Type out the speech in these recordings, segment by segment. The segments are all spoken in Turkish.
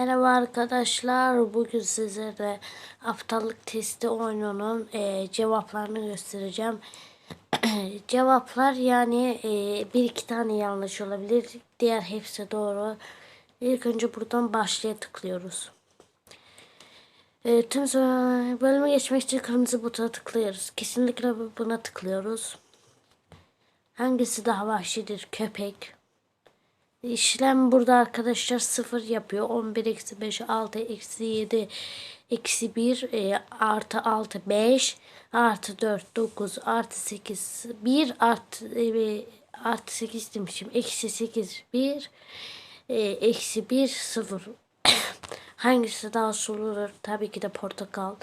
Merhaba arkadaşlar. Bugün sizlere aptallık testi oyununun e, cevaplarını göstereceğim. Cevaplar yani e, bir iki tane yanlış olabilir. Diğer hepsi doğru. İlk önce buradan başlaya tıklıyoruz. E, tüm bölüme geçmek için kırmızı butona tıklıyoruz. Kesinlikle buna tıklıyoruz. Hangisi daha vahşidir? Köpek. İşlem burada arkadaşlar 0 yapıyor. 11 eksi 5 6 eksi 7 eksi 1 e, artı 6 5 artı 4 9 artı 8 1 artı e, artı 8 demişim. Eksi 8 1 e, eksi 1 0 Hangisi daha suludur? Tabii ki de portakal.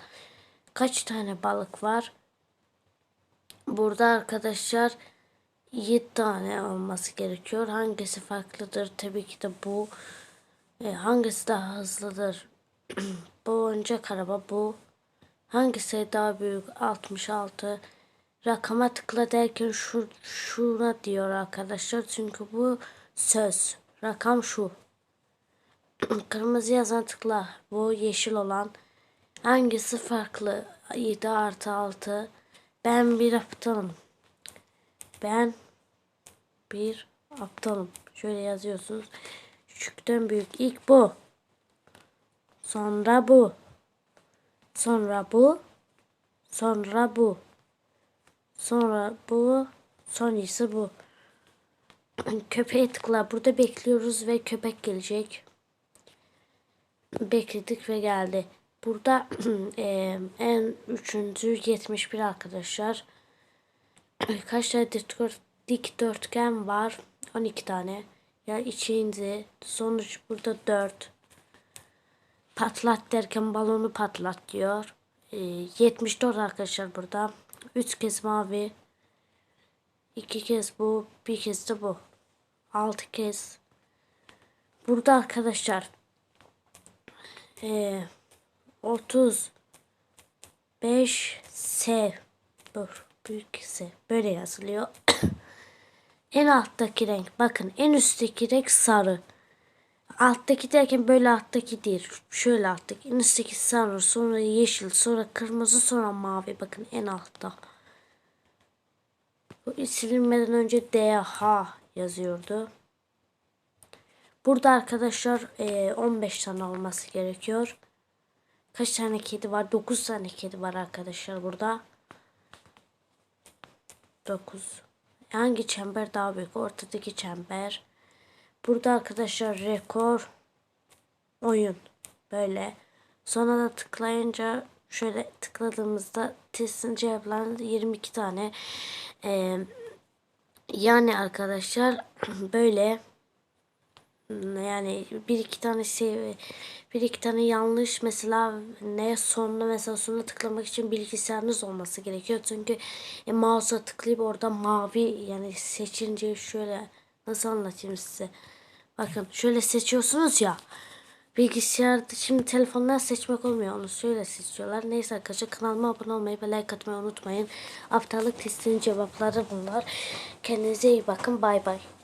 Kaç tane balık var? Burada arkadaşlar 7 tane olması gerekiyor. Hangisi farklıdır? Tabii ki de bu. E, hangisi daha hızlıdır? bu oyuncak araba bu. Hangisi daha büyük? 66. Rakama tıkla derken şu, şuna diyor arkadaşlar. Çünkü bu söz. Rakam şu. Kırmızı yazan tıkla. Bu yeşil olan. Hangisi farklı? 7 artı 6. Ben bir aptalım. Ben bir aptalım. Şöyle yazıyorsunuz. Küçükten büyük. İlk bu. Sonra bu. Sonra bu. Sonra bu. Sonra bu. Sonrası bu. Köpeğe tıkla. Burada bekliyoruz ve köpek gelecek. Bekledik ve geldi. Burada e, en üçüncü 71 arkadaşlar. Kaç tane dikdört, dikdörtgen var? 12 tane. Ya içinde sonuç burada 4. Patlat derken balonu patlat diyor. E, 74 arkadaşlar burada. 3 kez mavi. 2 kez bu. Bir kez de bu. 6 kez. Burada arkadaşlar e, 35 S Dur, büyük S böyle yazılıyor. en alttaki renk bakın en üstteki renk sarı. Alttaki derken böyle alttaki değil. Şöyle alttaki. En üstteki sarı, sonra yeşil, sonra kırmızı, sonra mavi. Bakın en altta. Bu silinmeden önce DH yazıyordu. Burada arkadaşlar 15 tane olması gerekiyor. Kaç tane kedi var? 9 tane kedi var arkadaşlar burada. 9. Hangi çember daha büyük? Ortadaki çember. Burada arkadaşlar rekor oyun. Böyle. Sonra da tıklayınca şöyle tıkladığımızda testin cevaplarında 22 tane. Ee, yani arkadaşlar böyle yani bir iki tane şey bir iki tane yanlış mesela ne sonuna mesela sonuna tıklamak için bilgisayarınız olması gerekiyor. Çünkü e, mouse'a tıklayıp orada mavi yani seçince şöyle nasıl anlatayım size. Bakın şöyle seçiyorsunuz ya. Bilgisayarda şimdi telefonlar seçmek olmuyor. Onu şöyle seçiyorlar. Neyse arkadaşlar kanalıma abone olmayı ve like atmayı unutmayın. Aptallık testinin cevapları bunlar. Kendinize iyi bakın. Bay bay.